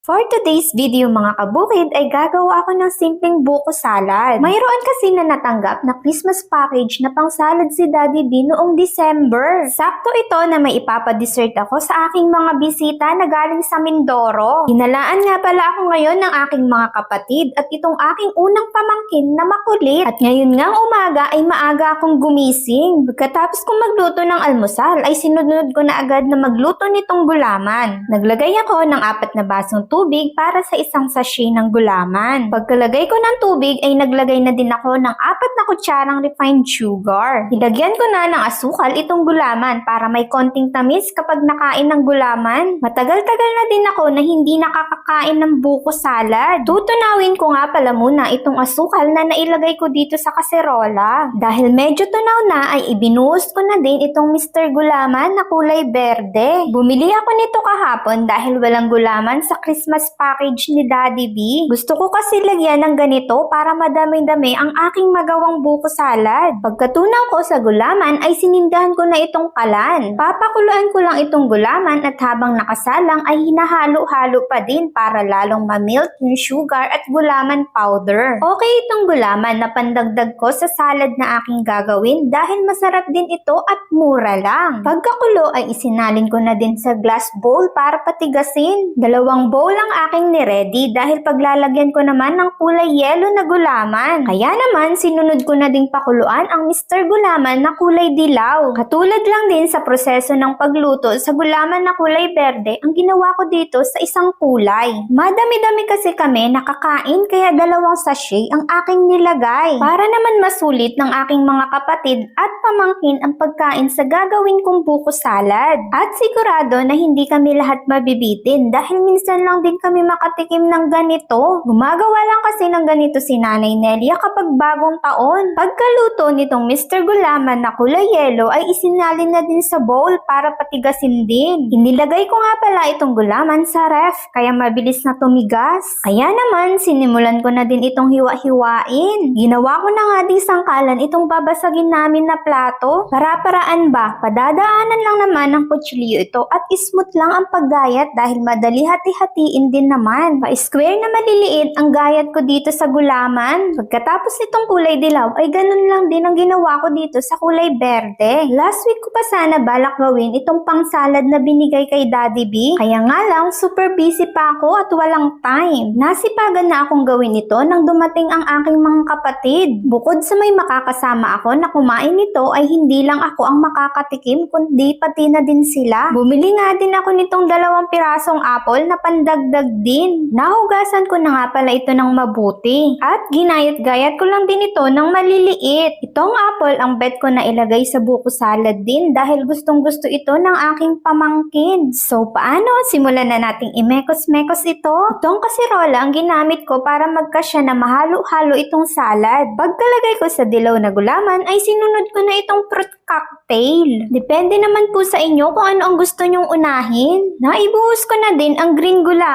For today's video mga kabukid ay gagawa ako ng simpleng buko salad. Mayroon kasi na natanggap na Christmas package na pang salad si Daddy B noong December. Sakto ito na may ipapadessert ako sa aking mga bisita na galing sa Mindoro. Hinalaan nga pala ako ngayon ng aking mga kapatid at itong aking unang pamangkin na makulit. At ngayon ngang umaga ay maaga akong gumising. Pagkatapos kong magluto ng almusal ay sinunod ko na agad na magluto nitong gulaman. Naglagay ako ng apat na basong tubig para sa isang sachet ng gulaman. Pagkalagay ko ng tubig ay naglagay na din ako ng apat na kutsarang refined sugar. Nilagyan ko na ng asukal itong gulaman para may konting tamis kapag nakain ng gulaman. Matagal-tagal na din ako na hindi nakakakain ng buko salad. Tutunawin ko nga pala muna itong asukal na nailagay ko dito sa kaserola. Dahil medyo tunaw na ay ibinuhos ko na din itong Mr. Gulaman na kulay berde. Bumili ako nito kahapon dahil walang gulaman sa Christmas package ni Daddy B. Gusto ko kasi lagyan ng ganito para madami-dami ang aking magawang buko salad. Pagkatunaw ko sa gulaman ay sinindahan ko na itong kalan. Papakuluan ko lang itong gulaman at habang nakasalang ay hinahalo-halo pa din para lalong mamilk yung sugar at gulaman powder. Okay itong gulaman na pandagdag ko sa salad na aking gagawin dahil masarap din ito at mura lang. Pagkakulo ay isinalin ko na din sa glass bowl para patigasin. Dalawang bowl ang aking niready dahil paglalagyan ko naman ng kulay yellow na gulaman. Kaya naman sinunod ko na ding pakuluan ang Mr. Gulaman na kulay dilaw. Katulad lang din sa proseso ng pagluto sa gulaman na kulay berde ang ginawa ko dito sa isang kulay. Madami-dami kasi kami nakakain kaya dalawang sachet ang aking nilagay. Para naman masulit ng aking mga kapatid at pamangkin ang pagkain sa gagawin kong buko salad. At sigurado na hindi kami lahat mabibitin dahil minsan lang din kami makatikim ng ganito. Gumagawa lang kasi ng ganito si Nanay Nelia kapag bagong taon. Pagkaluto nitong Mr. Gulaman na kulay yellow ay isinalin na din sa bowl para patigasin din. Inilagay ko nga pala itong gulaman sa ref kaya mabilis na tumigas. Kaya naman sinimulan ko na din itong hiwa-hiwain. Ginawa ko na nga din sangkalan itong babasagin namin na plato. Para-paraan ba? Padadaanan lang naman ng kutsilyo ito at smooth lang ang paggayat dahil madali hati-hatiin din naman. Pa-square na maliliit ang gayat ko dito sa gulaman. Pagkatapos nitong kulay dilaw ay ganun lang din ang ginawa ko dito sa kulay berde. Last week ko pa sana balak gawin itong pang salad na binigay kay Daddy B. Kaya nga lang super busy pa ako at walang time. Nasipagan na akong gawin ito nang dumating ang aking mga kapatid. Bukod sa may makakasama ako na kumain nito ay hindi lang ako ang makakatikim kundi pati na din sila. Bumili nga din ako nitong dalawang pirasong apple na pandagdag din. Nahugasan ko na nga pala ito ng mabuti. At ginayat-gayat ko lang din ito ng maliliit. Itong apple ang bet ko na ilagay sa buko salad din dahil gustong gusto ito ng aking pamangkin. So paano? Simulan na nating imekos-mekos ito. Itong kasirola ang ginamit ko para magkasya na mahalo-halo itong salad. Pagkalagay ko sa dilaw na gulaman ay sinunod ko na itong fruit cocktail. Depende naman po sa inyo kung ano ang gusto nyong unahin. Naibuhos ko na din ang green gulaman.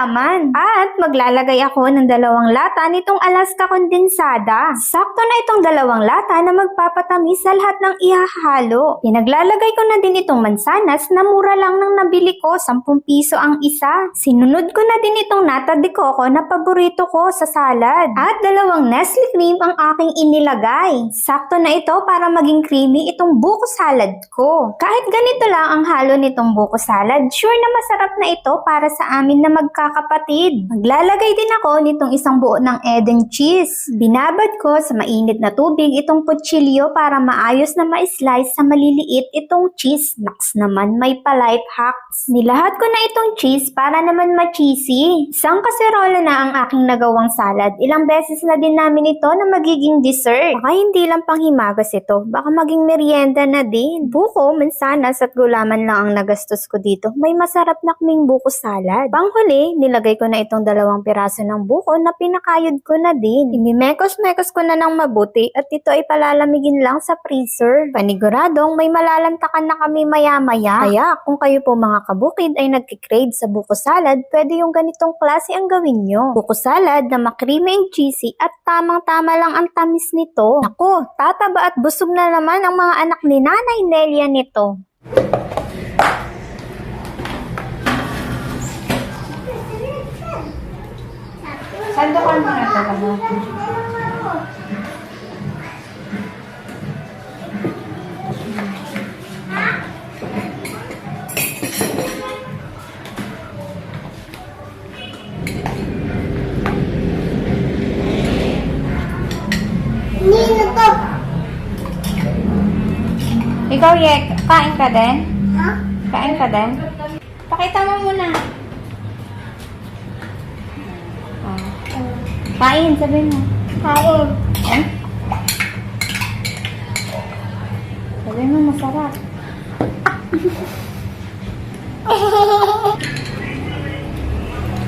At maglalagay ako ng dalawang lata nitong Alaska kondensada. Sakto na itong dalawang lata na magpapatamis sa lahat ng ihahalo. Pinaglalagay ko na din itong mansanas na mura lang nang nabili ko, 10 piso ang isa. Sinunod ko na din itong nata de coco na paborito ko sa salad. At dalawang Nestle cream ang aking inilagay. Sakto na ito para maging creamy itong buko salad ko. Kahit ganito lang ang halo nitong buko salad, sure na masarap na ito para sa amin na magkakapatid. Maglalagay din ako nitong isang buo ng Eden cheese. Binabad ko sa mainit na tubig itong kutsilyo para maayos na ma-slice sa maliliit itong cheese. Naks naman, may pa-life hacks. Nilahat ko na itong cheese para naman ma-cheesy. Isang kaserola na ang aking nagawang salad. Ilang beses na din namin ito na magiging dessert. Baka hindi lang panghimagas ito. Baka maging merienda na din. Buko, mansanas at gulaman lang ang nagastos ko dito. May masarap na kaming buko salad. Panghuli, nilagay ko na itong dalawang piraso ng buko na pinakayod ko na din. Imimekos-mekos ko na ng mabuti at ito ay palalamigin lang sa freezer. Paniguradong may malalantakan na kami maya-maya. Kaya kung kayo po mga kabukid ay nagkikrave sa buko salad, pwede yung ganitong klase ang gawin nyo. Buko salad na makrimi and cheesy at tamang-tama lang ang tamis nito. Nako, tataba at busog na naman ang mga anak ni Nanay Nelia nito. Sandukan mo na ito lahat. Nino to. Ikaw, Yek, kain ka din? Ha? Kain ka din? Pakita mo muna. Kain, sabi mo. Kain. Eh? Sabi mo, masarap.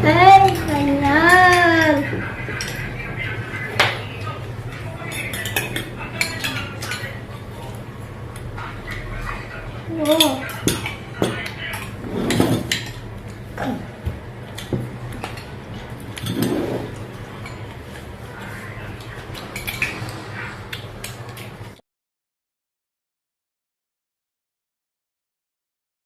Ay, kanan. Oh.